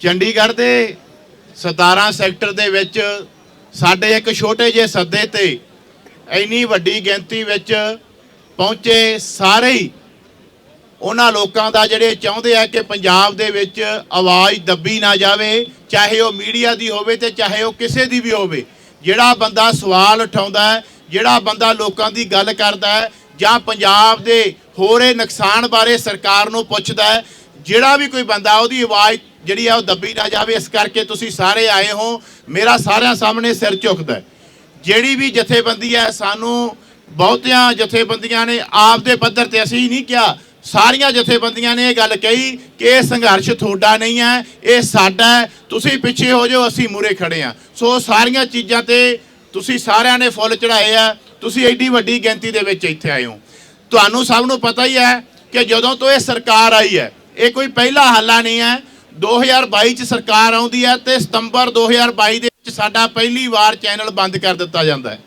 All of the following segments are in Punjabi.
ਚੰਡੀਗੜ੍ਹ ਦੇ 17 ਸੈਕਟਰ ਦੇ ਵਿੱਚ ਸਾਡੇ ਇੱਕ ਛੋਟੇ ਜਿਹੇ ਸੱਦੇ ਤੇ ਇੰਨੀ ਵੱਡੀ ਗਿਣਤੀ ਵਿੱਚ ਪਹੁੰਚੇ ਸਾਰੇ ਹੀ ਉਹਨਾਂ ਲੋਕਾਂ ਦਾ ਜਿਹੜੇ ਚਾਹੁੰਦੇ ਆ ਕਿ ਪੰਜਾਬ ਦੇ ਵਿੱਚ ਆਵਾਜ਼ ਦੱਬੀ ਨਾ ਜਾਵੇ, ਚਾਹੇ ਉਹ ਮੀਡੀਆ ਦੀ ਹੋਵੇ ਤੇ ਚਾਹੇ ਉਹ ਕਿਸੇ ਦੀ ਵੀ ਹੋਵੇ, ਜਿਹੜਾ ਬੰਦਾ ਸਵਾਲ ਉਠਾਉਂਦਾ ਹੈ, ਜਿਹੜਾ ਬੰਦਾ ਲੋਕਾਂ ਦੀ ਗੱਲ ਕਰਦਾ ਹੈ ਜਾਂ ਪੰਜਾਬ ਦੇ ਹੋ ਰਹੇ ਨੁਕਸਾਨ ਬਾਰੇ ਸਰਕਾਰ ਨੂੰ ਪੁੱਛਦਾ ਹੈ ਜਿਹੜਾ ਵੀ ਕੋਈ ਬੰਦਾ, ਉਹਦੀ ਆਵਾਜ਼ ਜਿਹੜੀ ਆ ਉਹ ਦੱਬੀ ਨਾ ਜਾਵੇ। ਇਸ ਕਰਕੇ ਤੁਸੀਂ ਸਾਰੇ ਆਏ ਹੋ। ਮੇਰਾ ਸਾਰਿਆਂ ਸਾਹਮਣੇ ਸਿਰ ਝੁਕਦਾ ਜਿਹੜੀ ਵੀ ਜਥੇਬੰਦੀ ਹੈ, ਸਾਨੂੰ ਬਹੁਤਿਆਂ ਜਥੇਬੰਦੀਆਂ ਨੇ ਆਪ ਦੇ ਪੱਧਰ ਤੇ ਅਸੀਂ ਨਹੀਂ ਕਿਹਾ, ਸਾਰੀਆਂ ਜਥੇਬੰਦੀਆਂ ਨੇ ਇਹ ਗੱਲ ਕਹੀ ਕਿ ਇਹ ਸੰਘਰਸ਼ ਤੁਹਾਡਾ ਨਹੀਂ ਹੈ, ਇਹ ਸਾਡਾ ਹੈ। ਤੁਸੀਂ ਪਿੱਛੇ ਹੋ ਜਾਓ, ਅਸੀਂ ਮੂਰੇ ਖੜੇ ਆ ਸੋ ਸਾਰੀਆਂ ਚੀਜ਼ਾਂ ਤੇ ਤੁਸੀਂ ਸਾਰਿਆਂ ਨੇ ਫੁੱਲ ਚੜਾਏ ਆ। ਤੁਸੀਂ ਐਡੀ ਵੱਡੀ ਗਿਣਤੀ ਦੇ ਵਿੱਚ ਇੱਥੇ ਆਏ ਹੋ। ਤੁਹਾਨੂੰ ਸਭ ਨੂੰ ਪਤਾ ਹੀ ਹੈ ਕਿ ਜਦੋਂ ਤੋਂ ਇਹ ਸਰਕਾਰ ਆਈ ਹੈ ਇਹ ਕੋਈ ਪਹਿਲਾ ਹਾਲਾ ਨਹੀਂ ਹੈ। 2022 ਚ ਸਰਕਾਰ ਆਉਂਦੀ ਹੈ ਤੇ ਸਤੰਬਰ 2022 ਦੇ ਵਿੱਚ ਸਾਡਾ ਪਹਿਲੀ ਵਾਰ ਚੈਨਲ ਬੰਦ ਕਰ ਦਿੱਤਾ ਜਾਂਦਾ ਹੈ।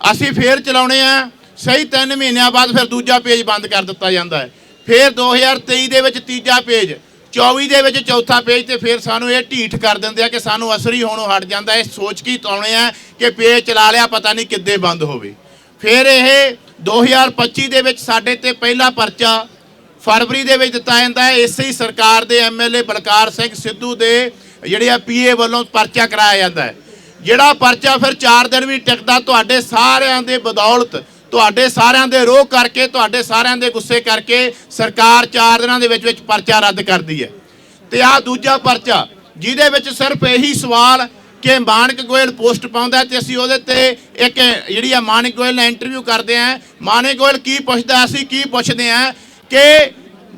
ਅਸੀਂ ਫੇਰ ਚਲਾਉਣੇ ਆ, ਸਹੀ 3 ਮਹੀਨਿਆਂ ਬਾਅਦ ਫਿਰ ਦੂਜਾ ਪੇਜ ਬੰਦ ਕਰ ਦਿੱਤਾ ਜਾਂਦਾ ਹੈ। ਫਿਰ 2023 ਦੇ ਵਿੱਚ ਤੀਜਾ ਪੇਜ 24 ਦੇ ਵਿੱਚ ਚੌਥਾ ਪੇਜ ਤੇ ਫਿਰ ਸਾਨੂੰ ਇਹ ਢੀਠ ਕਰ ਦਿੰਦੇ ਆ ਕਿ ਸਾਨੂੰ ਅਸਰੀ ਹੋਣੋਂ ਹਟ ਜਾਂਦਾ ਇਹ ਸੋਚ ਕੇ ਤਾਉਣੇ ਆ ਕਿ ਪੇਜ ਚਲਾ ਲਿਆ, ਪਤਾ ਨਹੀਂ ਕਿੱਦੇ ਬੰਦ ਹੋਵੇ। ਫਿਰ ਇਹ 2025 ਦੇ ਵਿੱਚ ਸਾਡੇ ਤੇ ਪਹਿਲਾ ਪਰਚਾ ਫਰਵਰੀ ਦੇ ਵਿੱਚ ਦਿੱਤਾ ਜਾਂਦਾ ਹੈ। ਇਸੇ ਹੀ ਸਰਕਾਰ ਦੇ ਐਮਐਲਏ ਬਲਕਾਰ ਸਿੰਘ ਸਿੱਧੂ ਦੇ ਜਿਹੜੇ ਆ ਪੀਏ ਵੱਲੋਂ ਪਰਚਾ ਕਰਾਇਆ ਜਾਂਦਾ ਹੈ। ਜਿਹੜਾ ਪਰਚਾ ਫਿਰ 4 ਦਿਨ ਵੀ ਟਿਕਦਾ, ਤੁਹਾਡੇ ਸਾਰਿਆਂ ਦੇ ਬਦੌਲਤ, ਤੁਹਾਡੇ ਸਾਰਿਆਂ ਦੇ ਰੋਹ ਕਰਕੇ, ਤੁਹਾਡੇ ਸਾਰਿਆਂ ਦੇ ਗੁੱਸੇ ਕਰਕੇ ਸਰਕਾਰ 4 ਦਿਨਾਂ ਦੇ ਵਿੱਚ ਵਿੱਚ ਪਰਚਾ ਰੱਦ ਕਰਦੀ ਹੈ। ਤੇ ਆ ਦੂਜਾ ਪਰਚਾ, ਜਿਹਦੇ ਵਿੱਚ ਸਿਰਫ ਇਹੀ ਸਵਾਲ ਕਿ ਮਾਨਕ ਗੋਇਲ ਪੋਸਟ ਪਾਉਂਦਾ ਹੈ ਤੇ ਅਸੀਂ ਉਹਦੇ ਤੇ ਇੱਕ ਜਿਹੜੀ ਆ ਮਾਨਕ ਗੋਇਲ ਨਾਲ ਇੰਟਰਵਿਊ ਕਰਦੇ ਆਂ ਮਾਨਕ ਗੋਇਲ ਕੀ ਪੁੱਛਦਾ, ਅਸੀਂ ਕੀ ਪੁੱਛਦੇ ਆਂ ਕਿ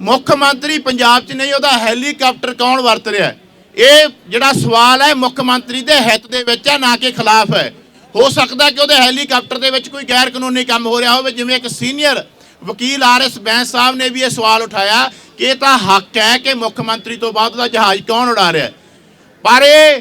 ਮੁੱਖ ਮੰਤਰੀ ਪੰਜਾਬ 'ਚ ਨਹੀਂ, ਉਹਦਾ ਹੈਲੀਕਾਪਟਰ ਕੌਣ ਵਰਤ ਰਿਹਾ ਇਹ ਜਿਹੜਾ ਸਵਾਲ ਹੈ ਮੁੱਖ ਮੰਤਰੀ ਦੇ ਹਿੱਤ ਦੇ ਵਿੱਚ ਹੈ ਨਾ ਕਿ ਖਿਲਾਫ ਹੈ। ਹੋ ਸਕਦਾ ਕਿ ਉਹਦੇ ਹੈਲੀਕਾਪਟਰ ਦੇ ਵਿੱਚ ਕੋਈ ਗੈਰ ਕਾਨੂੰਨੀ ਕੰਮ ਹੋ ਰਿਹਾ ਹੋਵੇ, ਜਿਵੇਂ ਇੱਕ ਸੀਨੀਅਰ ਵਕੀਲ ਆਰਐਸ ਬੈਂਸ ਸਾਹਿਬ ਨੇ ਵੀ ਇਹ ਸਵਾਲ ਉਠਾਇਆ ਕਿ ਇਹ ਤਾਂ ਹੱਕ ਹੈ ਕਿ ਮੁੱਖ ਮੰਤਰੀ ਤੋਂ ਬਾਅਦ ਉਹਦਾ ਜਹਾਜ਼ ਕੌਣ ਉਡਾ ਰਿਹਾ ਪਰ ਇਹ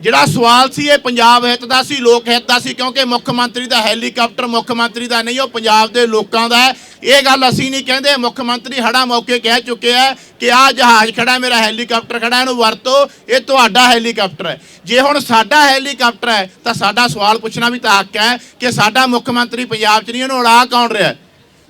ਜਿਹੜਾ ਸਵਾਲ ਸੀ ਇਹ ਪੰਜਾਬ ਹਿੱਤ ਦਾ ਸੀ, ਲੋਕ ਹਿੱਤ ਦਾ ਸੀ, ਕਿਉਂਕਿ ਮੁੱਖ ਮੰਤਰੀ ਦਾ ਹੈਲੀਕਾਪਟਰ ਮੁੱਖ ਮੰਤਰੀ ਦਾ ਨਹੀਂ, ਉਹ ਪੰਜਾਬ ਦੇ ਲੋਕਾਂ ਦਾ ਹੈ। ਇਹ ਗੱਲ ਅਸੀਂ ਨਹੀਂ ਕਹਿੰਦੇ, ਮੁੱਖ ਮੰਤਰੀ ਹੜਾ ਮੌਕੇ ਕਹਿ ਚੁੱਕੇ ਆ ਕਿ ਆਹ ਜਹਾਜ਼ ਖੜਾ, ਮੇਰਾ ਹੈਲੀਕਾਪਟਰ ਖੜਾ, ਇਹਨੂੰ ਵਰਤੋ, ਇਹ ਤੁਹਾਡਾ ਹੈਲੀਕਾਪਟਰ ਹੈ। ਜੇ ਹੁਣ ਸਾਡਾ ਹੈਲੀਕਾਪਟਰ ਹੈ, ਤਾਂ ਸਾਡਾ ਸਵਾਲ ਪੁੱਛਣਾ ਵੀ ਤਾਂ ਹੱਕ ਹੈ ਕਿ ਸਾਡਾ ਮੁੱਖ ਮੰਤਰੀ ਪੰਜਾਬ 'ਚ ਨਹੀਂ ਉਹਨੂੰ ਉਡਾ ਕੌਣ ਰਿਹਾ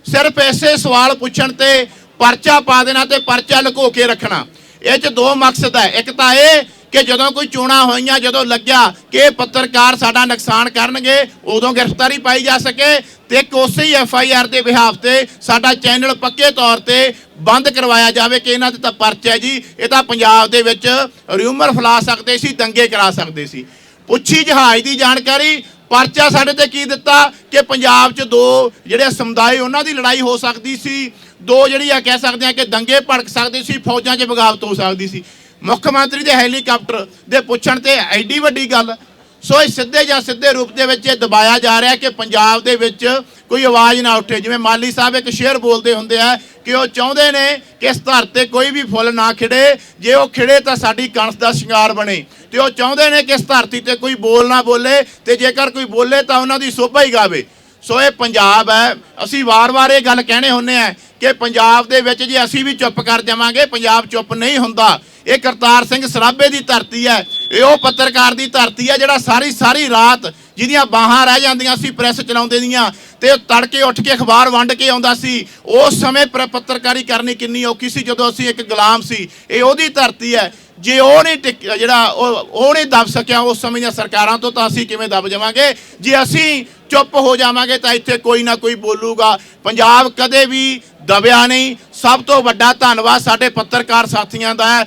ਸਿਰਫ ਐਸੇ ਸਵਾਲ ਪੁੱਛਣ ਤੇ ਪਰਚਾ ਪਾ ਦੇਣਾ ਤੇ ਪਰਚਾ ਲੁਕੋ ਕੇ ਰੱਖਣਾ। ਇਹ 'ਚ ਦੋ ਮਕਸਦ ਹੈ। ਇੱਕ ਤਾਂ ਇਹ ਕਿ ਜਦੋਂ ਕੋਈ ਚੋਣਾਂ ਹੋਈਆਂ, ਜਦੋਂ ਲੱਗਿਆ ਕਿ ਪੱਤਰਕਾਰ ਸਾਡਾ ਨੁਕਸਾਨ ਕਰਨਗੇ, ਉਦੋਂ ਗ੍ਰਿਫਤਾਰੀ ਪਾਈ ਜਾ ਸਕੇ ਤੇ ਇੱਕ ਉਸੇ ਹੀ ਐਫ ਆਈ ਆਰ ਦੇ ਬਿਹਾਫ ਤੇ ਸਾਡਾ ਚੈਨਲ ਪੱਕੇ ਤੌਰ ਤੇ ਬੰਦ ਕਰਵਾਇਆ ਜਾਵੇ ਕਿ ਇਹਨਾਂ ਤੇ ਤਾਂ ਪਰਚਾ ਜੀ। ਇਹ ਤਾਂ ਪੰਜਾਬ ਦੇ ਵਿੱਚ ਰਿਊਮਰ ਫੈਲਾ ਸਕਦੇ ਸੀ, ਦੰਗੇ ਕਰਾ ਸਕਦੇ ਸੀ। ਪੁੱਛੀ ਜਹਾਜ਼ ਦੀ ਜਾਣਕਾਰੀ, ਪਰਚਾ ਸਾਡੇ ਤੇ ਕੀ ਦਿੱਤਾ ਕਿ ਪੰਜਾਬ 'ਚ ਦੋ ਜਿਹੜੇ ਸਮੁਦਾਇ ਉਹਨਾਂ ਦੀ ਲੜਾਈ ਹੋ ਸਕਦੀ ਸੀ, ਦੋ ਜਿਹੜੀ ਆ ਕਹਿ ਸਕਦੇ ਆ ਕਿ ਦੰਗੇ ਭੜਕ ਸਕਦੇ ਸੀ, ਫੌਜਾਂ 'ਚ ਬਗਾਵਤ ਹੋ ਸਕਦੀ ਸੀ। ਮੁੱਖ ਮੰਤਰੀ ਦੇ ਹੈਲੀਕਾਪਟਰ ਦੇ ਪੁੱਛਣ ਤੇ ਐਡੀ ਵੱਡੀ ਗੱਲ। ਸੋ ਇਹ ਸਿੱਧੇ ਜਾਂ ਸਿੱਧੇ ਰੂਪ ਦੇ ਵਿੱਚ ਇਹ ਦਬਾਇਆ ਜਾ ਰਿਹਾ ਕਿ ਪੰਜਾਬ ਦੇ ਵਿੱਚ ਕੋਈ ਆਵਾਜ਼ ਨਾ ਉੱਠੇ। ਜਿਵੇਂ ਮਾਲੀ ਸਾਹਿਬ ਇੱਕ ਸ਼ੇਰ ਬੋਲਦੇ ਹੁੰਦੇ ਆ ਕਿ ਉਹ ਚਾਹੁੰਦੇ ਨੇ ਕਿ ਇਸ ਧਰ ਤੇ ਕੋਈ ਵੀ ਫੁੱਲ ਨਾ ਖਿੜੇ। ਜੇ ਉਹ ਖਿੜੇ ਤਾਂ ਸਾਡੀ ਕਣਸ ਦਾ ਸ਼ਿੰਗਾਰ ਬਣੇ। ਤੇ ਉਹ ਚਾਹੁੰਦੇ ਨੇ ਕਿ ਇਸ ਧਰਤੀ ਤੇ ਕੋਈ ਬੋਲ ਨਾ ਬੋਲੇ ਤੇ ਜੇਕਰ ਕੋਈ ਬੋਲੇ ਤਾਂ ਉਹਨਾਂ ਦੀ ਸੋਭਾ ਹੀ ਗਾਵੇ। ਸੋ ਇਹ ਪੰਜਾਬ ਹੈ। ਅਸੀਂ ਵਾਰ-ਵਾਰ ਇਹ ਗੱਲ ਕਹਿਣੇ ਹੁੰਨੇ ਆ ਕਿ ਪੰਜਾਬ ਦੇ ਵਿੱਚ ਜੇ ਅਸੀਂ ਵੀ ਚੁੱਪ ਕਰ ਜਾਵਾਂਗੇ, ਪੰਜਾਬ ਚੁੱਪ ਨਹੀਂ ਹੁੰਦਾ। ਇਹ ਕਰਤਾਰ ਸਿੰਘ ਸਰਾਭੇ ਦੀ ਧਰਤੀ ਹੈ। ਇਹ ਉਹ ਪੱਤਰਕਾਰ ਦੀ ਧਰਤੀ ਹੈ ਜਿਹੜਾ ਸਾਰੀ ਸਾਰੀ ਰਾਤ ਜਿਹਦੀਆਂ ਬਾਹਾਂ ਰਹਿ ਜਾਂਦੀਆਂ ਸੀ, ਪ੍ਰੈਸ ਚਲਾਉਂਦੇ ਦੀਆਂ ਤੇ ਤੜਕੇ ਉੱਠ ਕੇ ਅਖਬਾਰ ਵੰਡ ਕੇ ਆਉਂਦਾ ਸੀ। ਉਸ ਸਮੇਂ ਪ- ਪੱਤਰਕਾਰੀ ਕਰਨੀ ਕਿੰਨੀ ਔਖੀ ਸੀ, ਜਦੋਂ ਅਸੀਂ ਇੱਕ ਗੁਲਾਮ ਸੀ। ਇਹ ਉਹਦੀ ਧਰਤੀ ਹੈ। ਜੇ ਉਹ ਨਹੀਂ ਟਿਕ ਜਿਹੜਾ ਉਹ ਉਹ ਨਹੀਂ ਦਬ ਸਕਿਆ ਉਸ ਸਮੇਂ ਦੀਆਂ ਸਰਕਾਰਾਂ ਤੋਂ, ਤਾਂ ਅਸੀਂ ਕਿਵੇਂ ਦਬ ਜਾਵਾਂਗੇ? ਜੇ ਅਸੀਂ ਚੁੱਪ ਹੋ ਜਾਵਾਂਗੇ ਤਾਂ ਇੱਥੇ ਕੋਈ ਨਾ ਕੋਈ ਬੋਲੂਗਾ। ਪੰਜਾਬ ਕਦੇ ਵੀ ਦਬਿਆ ਨਹੀਂ। ਸਭ ਤੋਂ ਵੱਡਾ ਧੰਨਵਾਦ ਸਾਡੇ ਪੱਤਰਕਾਰ ਸਾਥੀਆਂ ਦਾ ਹੈ।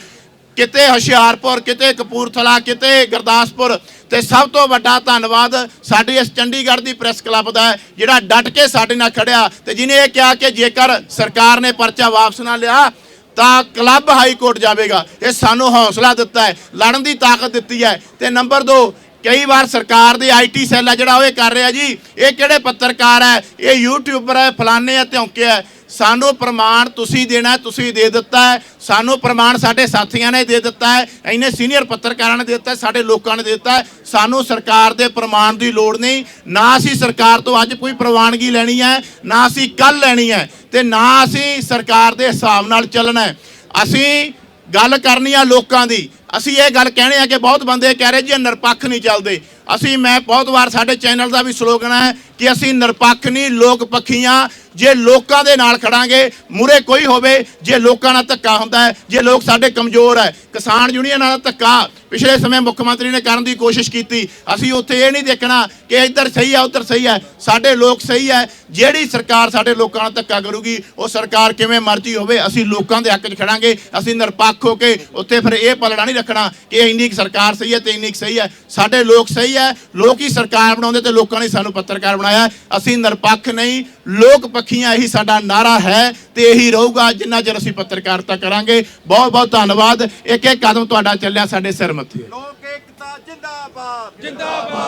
ਕਿਤੇ ਹੁਸ਼ਿਆਰਪੁਰ, ਕਿਤੇ ਕਪੂਰਥਲਾ, ਕਿਤੇ ਗੁਰਦਾਸਪੁਰ ਤੇ ਸਭ ਤੋਂ ਵੱਡਾ ਧੰਨਵਾਦ ਸਾਡੀ ਇਸ ਚੰਡੀਗੜ੍ਹ ਦੀ ਪ੍ਰੈਸ ਕਲੱਬ ਦਾ ਹੈ, ਜਿਹੜਾ ਡਟ ਕੇ ਸਾਡੇ ਨਾਲ ਖੜਿਆ ਤੇ ਜਿਨੇ ਇਹ ਕਿਹਾ ਕਿ ਜੇਕਰ ਸਰਕਾਰ ਨੇ ਪਰਚਾ ਵਾਪਸ ਨਾ ਲਿਆ ਤਾਂ ਕਲੱਬ ਹਾਈ ਕੋਰਟ ਜਾਵੇਗਾ। ਇਹ ਸਾਨੂੰ ਹੌਸਲਾ ਦਿੱਤਾ ਹੈ, ਲੜਨ ਦੀ ਤਾਕਤ ਦਿੱਤੀ ਹੈ ਤੇ ਨੰਬਰ 2 ਕਈ ਵਾਰ ਸਰਕਾਰ ਦੇ ਆਈਟੀ ਸੈੱਲ ਆ ਜਿਹੜਾ ਉਹ ਇਹ ਕਰ ਰਿਹਾ ਜੀ, ਇਹ ਕਿਹੜੇ ਪੱਤਰਕਾਰ ਹੈ ਇਹ ਯੂਟਿਊਬਰ ਹੈ ਫਲਾਣੇ ਹੈ ਧੌਂਕੇ ਹੈ ਸਾਨੂੰ ਪ੍ਰਮਾਣ ਤੁਸੀਂ ਦੇਣਾ, ਤੁਸੀਂ ਦੇ ਦਿੱਤਾ ਹੈ। ਸਾਨੂੰ ਪ੍ਰਮਾਣ ਸਾਡੇ ਸਾਥੀਆਂ ਨੇ ਦੇ ਦਿੱਤਾ ਹੈ। ਇੰਨੇ ਸੀਨੀਅਰ ਪੱਤਰਕਾਰਾਂ ਨੇ ਦੇ ਦਿੱਤਾ ਸਾਡੇ ਲੋਕਾਂ ਨੇ ਦੇ ਦਿੱਤਾ ਸਾਨੂੰ ਸਰਕਾਰ ਦੇ ਪ੍ਰਮਾਣ ਦੀ ਲੋੜ ਨਹੀਂ। ਨਾ ਅਸੀਂ ਸਰਕਾਰ ਤੋਂ ਅੱਜ ਕੋਈ ਪ੍ਰਵਾਨਗੀ ਲੈਣੀ ਹੈ, ਨਾ ਅਸੀਂ ਕੱਲ ਲੈਣੀ ਹੈ ਤੇ ਨਾ ਅਸੀਂ ਸਰਕਾਰ ਦੇ ਹਿਸਾਬ ਨਾਲ ਚੱਲਣਾ ਅਸੀਂ ਗੱਲ ਕਰਨੀ ਆ ਲੋਕਾਂ ਦੀ। ਅਸੀਂ ਇਹ ਗੱਲ ਕਹਿਣੇ ਆ ਕਿ ਬਹੁਤ ਬੰਦੇ ਕਹਿ ਰਹੇ ਜੀ ਨਿਰਪੱਖ ਨਹੀਂ ਚੱਲਦੇ। ਅਸੀਂ ਮੈਂ ਬਹੁਤ ਵਾਰ ਸਾਡੇ ਚੈਨਲ ਦਾ ਵੀ ਸਲੋਗਨ ਹੈ ਕਿ ਅਸੀਂ ਨਿਰਪੱਖ ਨਹੀਂ, ਲੋਕ ਪੱਖੀਆਂ ਜੇ ਲੋਕਾਂ ਦੇ ਨਾਲ ਖੜਾਂਗੇ ਮੂਰੇ ਕੋਈ ਹੋਵੇ, ਜੇ ਲੋਕਾਂ ਨਾਲ ਧੱਕਾ ਹੁੰਦਾ ਹੈ, ਜੇ ਲੋਕ ਸਾਡੇ ਕਮਜ਼ੋਰ ਹੈ, ਕਿਸਾਨ ਯੂਨੀਅਨ ਨਾਲ ਧੱਕਾ, ਪਿਛਲੇ ਸਮੇਂ ਮੁੱਖ ਮੰਤਰੀ ਨੇ ਕਰਨ ਦੀ ਕੋਸ਼ਿਸ਼ ਕੀਤੀ। ਅਸੀਂ ਉੱਥੇ ਇਹ ਨਹੀਂ ਦੇਖਣਾ ਕਿ ਇੱਧਰ ਸਹੀ ਹੈ ਉੱਧਰ ਸਹੀ ਹੈ ਸਾਡੇ ਲੋਕ ਸਹੀ ਹੈ ਜਿਹੜੀ ਸਰਕਾਰ ਸਾਡੇ ਲੋਕਾਂ ਨਾਲ ਧੱਕਾ ਕਰੂਗੀ, ਉਹ ਸਰਕਾਰ ਕਿਵੇਂ ਮਰਜ਼ੀ ਹੋਵੇ, ਅਸੀਂ ਲੋਕਾਂ ਦੇ ਹੱਕ 'ਚ ਖੜਾਂਗੇ, ਅਸੀਂ ਨਿਰਪੱਖ ਹੋ ਕੇ ਉੱਥੇ ਫਿਰ ਇਹ ਪਲੜਾ ਨਹੀਂ ਰੱਖਣਾ ਕਿ ਇੰਨੀ ਕੁ ਸਰਕਾਰ ਸਹੀ ਹੈ ਤੇ ਇੰਨੀ ਕੁ ਸਹੀ ਹੈ। ਸਾਡੇ ਲੋਕ ਸਹੀ ਹੈ, ਲੋਕ ਹੀ ਸਰਕਾਰ ਬਣਾਉਂਦੇ ਤੇ ਲੋਕਾਂ ਨੇ ਸਾਨੂੰ ਪੱਤਰਕਾਰ ਬਣਾਇਆ ਅਸੀਂ ਨਿਰਪੱਖ ਨਹੀਂ, ਲੋਕ ਪੱਖੀਆਂ ਇਹੀ ਸਾਡਾ ਨਾਰਾ ਹੈ ਤੇ ਇਹੀ ਰਹੂਗਾ, ਜਿੰਨਾ ਚਿਰ ਅਸੀਂ ਪੱਤਰਕਾਰਤਾ ਕਰਾਂਗੇ। ਬਹੁਤ ਬਹੁਤ ਧੰਨਵਾਦ। ਇੱਕ ਇੱਕ ਕਦਮ ਤੁਹਾਡਾ ਚੱਲਿਆ ਸਾਡੇ ਸਿਰ ਮੱਥੇ। ਲੋਕ ਏਕਤਾ ਜਿੰਦਾਬਾਦ। ਜਿੰਦਾਬਾਦ।